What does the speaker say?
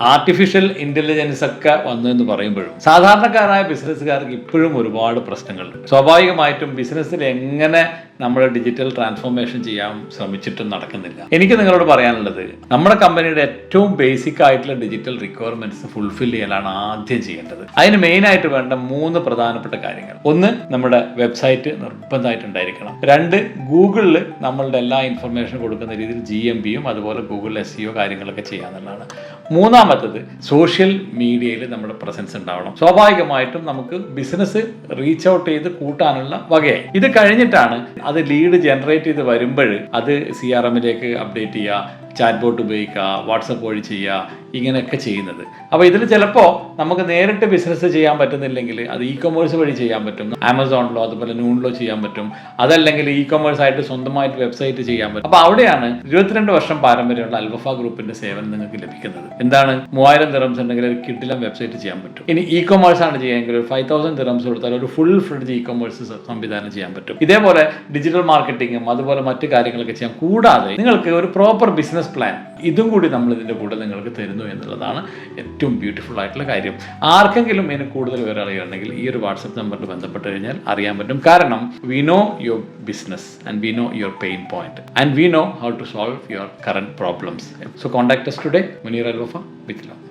Artificial intelligence ഒക്കെ വന്നു എന്ന് പറയുമ്പോഴും സാധാരണക്കാരായ ബിസിനസ്സുകാർക്ക് ഇപ്പോഴും ഒരുപാട് പ്രശ്നങ്ങളുണ്ട്. സ്വാഭാവികമായിട്ടും ബിസിനസ്സിൽ എങ്ങനെ നമ്മൾ ഡിജിറ്റൽ ട്രാൻസ്ഫോർമേഷൻ ചെയ്യാൻ ശ്രമിച്ചിട്ടും നടക്കുന്നില്ല. എനിക്ക് നിങ്ങളോട് പറയാനുള്ളത് നമ്മുടെ കമ്പനിയുടെ ഏറ്റവും ബേസിക് ആയിട്ടുള്ള ഡിജിറ്റൽ റിക്വയർമെന്റ്സ് ഫുൾഫിൽ ചെയ്യലാണ് ആദ്യം ചെയ്യേണ്ടത്. അതിന് മെയിൻ ആയിട്ട് വേണ്ട മൂന്ന് പ്രധാനപ്പെട്ട കാര്യങ്ങൾ. ഒന്ന് നമ്മുടെ വെബ്സൈറ്റ് നിർബന്ധമായിട്ട് ഉണ്ടായിരിക്കണം രണ്ട് ഗൂഗിളിൽ നമ്മളുടെ എല്ലാ ഇൻഫർമേഷൻ കൊടുക്കുന്ന രീതിയിൽ ജി എം ബിയും അതുപോലെ ഗൂഗിൾ എസ് സിഒ കാര്യങ്ങളൊക്കെ ചെയ്യാന്നുള്ളതാണ്. മൂന്നാമത്തത് സോഷ്യൽ മീഡിയയിൽ നമ്മുടെ പ്രസൻസ് ഉണ്ടാവണം. സ്വാഭാവികമായിട്ടും നമുക്ക് ബിസിനസ് റീച്ച് ഔട്ട് ചെയ്ത് കൂട്ടാനുള്ള വകയായി. ഇത് കഴിഞ്ഞിട്ടാണ് അത് ലീഡ് ജനറേറ്റ് ചെയ്ത് വരുമ്പോൾ അത് സി ആർ എമ്മിലേക്ക് അപ്ഡേറ്റ് ചെയ്യുക ചാറ്റ് ബോട്ട് ഉപയോഗിക്കുക വാട്സപ്പ് വഴി ചെയ്യുക ഇങ്ങനെയൊക്കെ ചെയ്യുന്നത്. അപ്പോൾ ഇതിൽ ചിലപ്പോൾ നമുക്ക് നേരിട്ട് ബിസിനസ് ചെയ്യാൻ പറ്റുന്നില്ലെങ്കിൽ അത് ഇ കൊമേഴ്സ് വഴി ചെയ്യാൻ പറ്റും. ആമസോണിലോ അതുപോലെ നൂണിലോ ചെയ്യാൻ പറ്റും. അതല്ലെങ്കിൽ ഇ കൊമേഴ്സ് ആയിട്ട് സ്വന്തമായിട്ട് വെബ്സൈറ്റ് ചെയ്യാൻ പറ്റും. അപ്പോൾ അവിടെയാണ് ഇരുപത്തിരണ്ട് വർഷം പാരമ്പര്യമുള്ള അൽബഫ ഗ്രൂപ്പിന്റെ സേവനം നിങ്ങൾക്ക് ലഭിക്കുന്നത്. എന്താണ് മൂവായിരം തിറംസ് ഉണ്ടെങ്കിൽ ഒരു കിഡിലും വെബ്സൈറ്റ് ചെയ്യാൻ പറ്റും. ഇനി ഇ കൊമേഴ്സ് ആണ് ചെയ്യാമെങ്കിൽ ഒരു ഫൈവ് തൗസൻഡ് തിറംസ് കൊടുത്താൽ ഒരു ഫുൾ ഫ്രിഡ്ജ് ഇ കൊമേഴ്സ് സംവിധാനം ചെയ്യാൻ പറ്റും. ഇതേപോലെ ഡിജിറ്റൽ മാർക്കറ്റിങ്ങും അതുപോലെ മറ്റു കാര്യങ്ങളൊക്കെ ചെയ്യാം കൂടാതെ നിങ്ങൾക്ക് ഒരു പ്രോപ്പർ ബിസിനസ് പ്ലാൻ ഇതും കൂടി നമ്മൾ ഇതിന്റെ കൂടെ നിങ്ങൾക്ക് തരുന്നു എന്നുള്ളതാണ് ഏറ്റവും ബ്യൂട്ടിഫുൾ ആയിട്ടുള്ള കാര്യം. ആർക്കെങ്കിലും ഇതിന് കൂടുതൽ അറിയുകയാണെങ്കിൽ ഈ ഒരു വാട്സപ്പ് നമ്പറിൽ ബന്ധപ്പെട്ട് കഴിഞ്ഞാൽ അറിയാൻ പറ്റും. കാരണം we know your business and we know your pain point and we know how to solve your current problems so contact us today Muneer Alwafa with love